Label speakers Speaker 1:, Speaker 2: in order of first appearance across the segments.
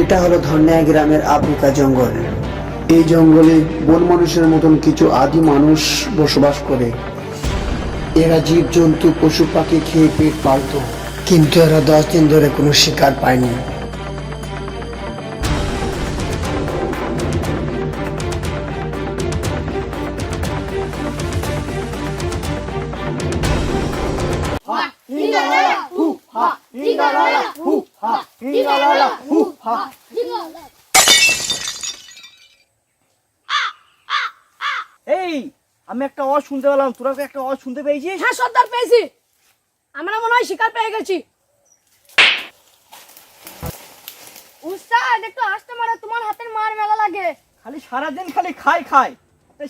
Speaker 1: এটা হলো ধর্নায় গ্রামের আফ্রিকা জঙ্গল। এই জঙ্গলে বন মানুষের মতন কিছু আদি মানুষ বসবাস করে। এরা জীবজন্তু, পশু পাখি খেয়ে পেট পালত। কিন্তু এরা দশ দিন ধরে কোনো শিকার পায়নি।
Speaker 2: এই আমি একটা আওয়াজ শুনতে পেলাম তোরা একটা আওয়াজ শুনতে পেয়েছিস?
Speaker 3: হ্যাঁ সর্দার পেয়েছি। আমরা মনে হয় শিকার পেয়ে গেছি। উস্তাদ একটু আসতে মারো তোমার হাতের মার মেলা লাগে।
Speaker 2: খালি সারাদিন খালি খাই খাই।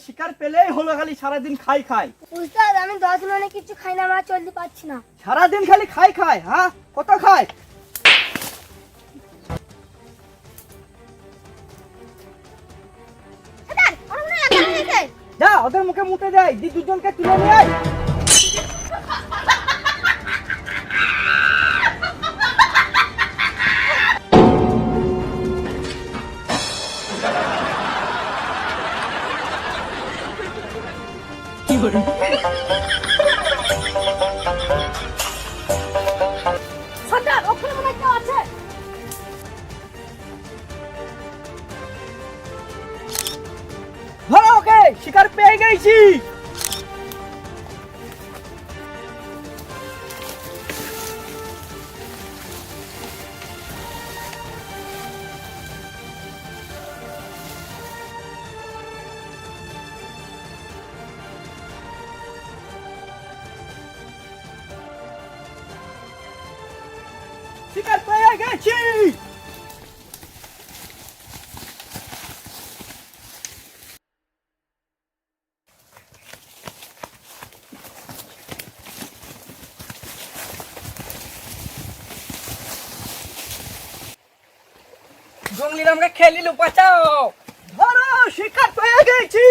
Speaker 2: শিকার পেলেই হলো খালি সারাদিন খাই খাই।
Speaker 3: উস্তাদ আমি দশ অনেক কিছু খাই না আমরা চলতে পারছি না।
Speaker 2: সারাদিন খালি খাই খাই হ্যাঁ? কত খায় ওদের মুখে দেয় দি দুজনকে তুলে নিয়ে পেয়ে গেছি শিকার পেয়ে আমাকে খেয়ে নিল বাঁচাও। ধরো শিকার পেয়ে গেছি।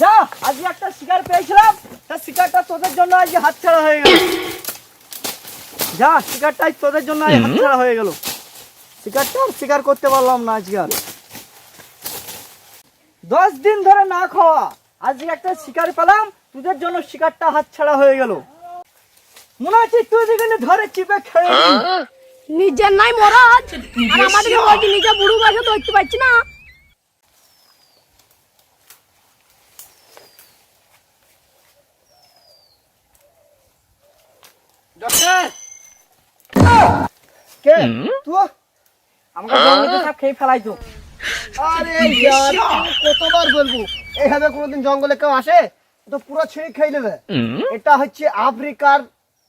Speaker 2: যা আজকে একটা শিকার পেয়েছিলাম। তা শিকারটা তোদের জন্য আজকে হাতছাড়া হয়ে গেল। যা শিকারটা তোদের জন্য আজ হাতছাড়া হয়ে গেল। শিকারটা আর শিকার করতে পারলাম না আজকে আর। দশ দিন ধরে না খাওয়া আজকে একটা শিকার পেলাম তোদের জন্য শিকারটা হাতছাড়া হয়ে গেল। মনে হচ্ছে তুই যেখানে ধরে চিপে খেয়ে
Speaker 3: নিজের নাই মরাজ আর আমাদের বলছি নিজে বুড়ো বয়সে তো দেখতে পাচ্ছি না।
Speaker 2: ডক্টর! কে? তুই আমাকে জঙ্গলে সব খেয়ে ফেলাইতো
Speaker 4: আরে ইয়ার কতবার বলব? এইভাবে কোনোদিন জঙ্গলে কেউ আসে তো পুরো ছিঁড়ে খেয়ে নেবে। এটা হচ্ছে আফ্রিকার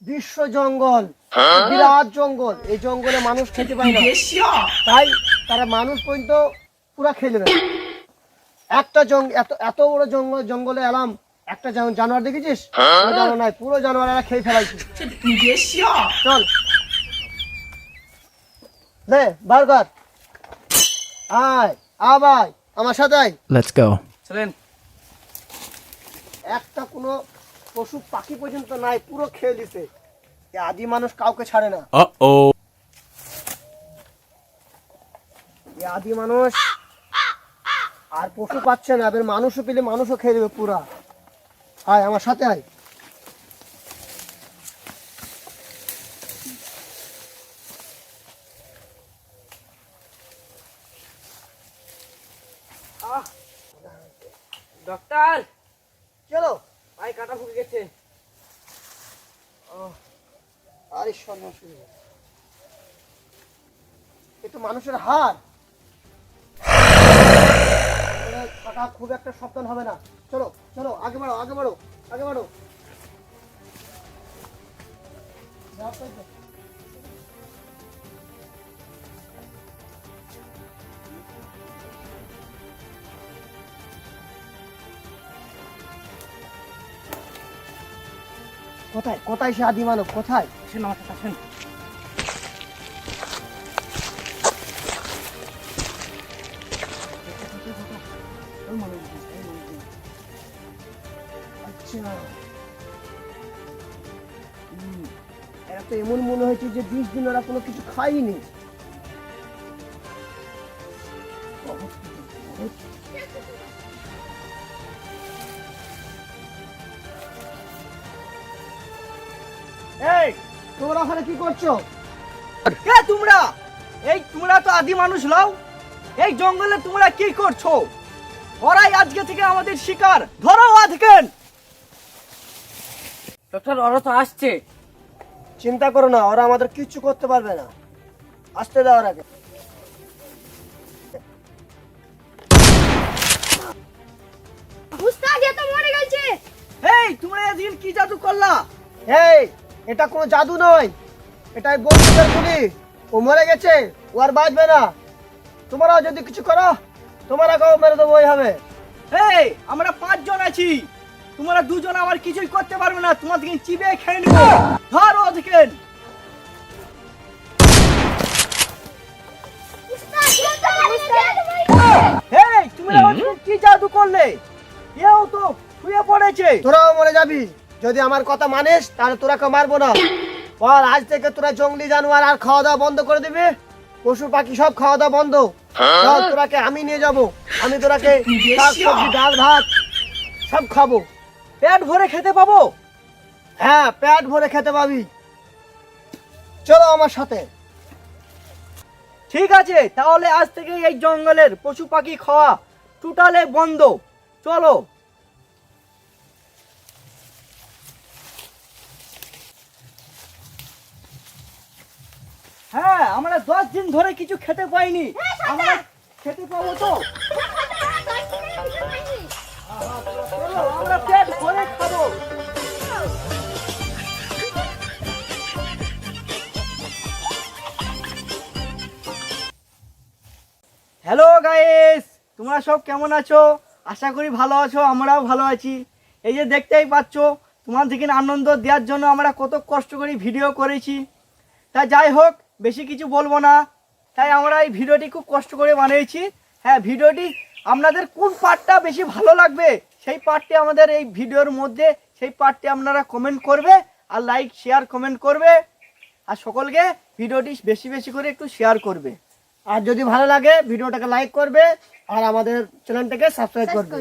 Speaker 4: বিশ্ব জঙ্গল বিরাট জঙ্গল। এই জঙ্গলে মানুষ খেতে পায় না। তাই তারা মানুষ পর্যন্ত পুরো খেয়ে নেবে। একটা জঙ্গ এত এত বড় জঙ্গল জঙ্গলে এলাম একটা জানোয়ার দেখেছিস? কোনো জানোয়ার নাই পুরো জানোয়ার এরা খেয়ে ফেলাইছে। চল। দে বার্গার আয় আবাই আমার সাথে আয়।
Speaker 5: Let's go.
Speaker 2: চলেন।
Speaker 4: একটা কোনো পশু পাখি পর্যন্ত নাই পুরো খেয়ে দিছে এ আদি মানুষ কাউকে ছাড়ে না।
Speaker 5: Oh.
Speaker 4: এ আদি মানুষ আর পশু পাচ্ছে না এবার মানুষও পেলে মানুষও খেয়ে দেবে পুরা। আয় আমার সাথে আয়।
Speaker 2: ডক্টর
Speaker 4: চলো।
Speaker 2: পায়ে কাটা ফুকে গেছে।
Speaker 4: আরে হয়ে এ তো মানুষের হার। থাকা খুব একটা সাবধান হবে না। চলো চলো আগে বাড়ো আগে বাড়ো আগে বাড়ো। কোথায়? কোথায় সে আদি মানব? কোথায়?
Speaker 2: সে আমার কাছে
Speaker 4: আচ্ছা। এমন মনে হয়েছে যে বিশ দিন ওরা কোনো কিছু খাইনি এই তোমরা ওখানে কি করছ?
Speaker 2: কে তোমরা? এই তোমরা তো আদি মানুষ লও এই জঙ্গলে তোমরা কি করছ? ওরাই আজকে থেকে আমাদের শিকার। ধরো আজকেন
Speaker 5: ডক্টর ওরা তো আসছে।
Speaker 4: চিন্তা করো না ওরা আমাদের কিচ্ছু করতে পারবে না। আসতে দাও আগে।
Speaker 3: উস্তাদ এ তো মরে গেছে।
Speaker 2: এই তোমরা আজকে কি জাদু করলা?
Speaker 4: এই এটা কোনো জাদু নয়। এটাই বন্ধুদের গুলি। ও মরে গেছে ও আর বাঁচবে না। তোমরাও যদি কিছু করো তোমরা কেউ মেরে দেবো ওই হবে।
Speaker 2: এই আমরা পাঁচজন আছি। তোমরা দুজন আমার কিছুই করতে পারবে না। তোমাদেরকে চিবে খেয়ে নেব। ধরো আজকেন এই আজকে কি জাদু করলে? কেউ তো শুয়ে পড়েছে।
Speaker 4: তোরাও মরে যাবি। যদি আমার কথা মানিস, তাহলে তোরা কেউ মারবো না। বল, আজ থেকে তোরা জঙ্গলি জানোয়ার আর খাওয়া দাওয়া বন্ধ করে দিবি? পশু পাখি সব খাওয়া দাওয়া বন্ধ। তোরাকে আমি নিয়ে যাব। আমি তোরাকে ডাল, ভাত সব খাব।
Speaker 2: পেট ভরে খেতে পাবো?
Speaker 4: হ্যাঁ পেট ভরে খেতে পাবি। চলো আমার সাথে।
Speaker 2: ঠিক আছে, তাহলে আজ থেকে এই জঙ্গলের পশু পাখি খাওয়া টোটালে বন্ধ। চলো। হ্যাঁ আমরা দশ দিন ধরে কিছু খেতে পাইনি। আমরা খেতে পাবো তো? আমরা পেট ভরে খাব। হ্যালো গাইস তোমরা সব কেমন আছো? আশা করি ভালো আছো আমরাও ভালো আছি। এই যে দেখতেই পাচ্ছ তোমার থেকে আনন্দ দেওয়ার জন্য আমরা কত কষ্ট করে ভিডিও করেছি। তা যাই হোক বেশি কিছু বলব না। তাই আমরা এই ভিডিওটি খুব কষ্ট করে বানিয়েছি। হ্যাঁ ভিডিওটি আপনাদের কোন পার্টটা বেশি ভালো লাগবে সেই পার্টটি আমাদের এই ভিডিওর মধ্যে সেই পার্টটি আপনারা কমেন্ট করবে আর লাইক শেয়ার কমেন্ট করবে। আর সকলকে ভিডিওটি বেশি বেশি করে একটু শেয়ার করবে।
Speaker 4: আর যদি ভালো লাগে ভিডিওটাকে লাইক করবে আর আমাদের চ্যানেলটাকে সাবস্ক্রাইব করবে।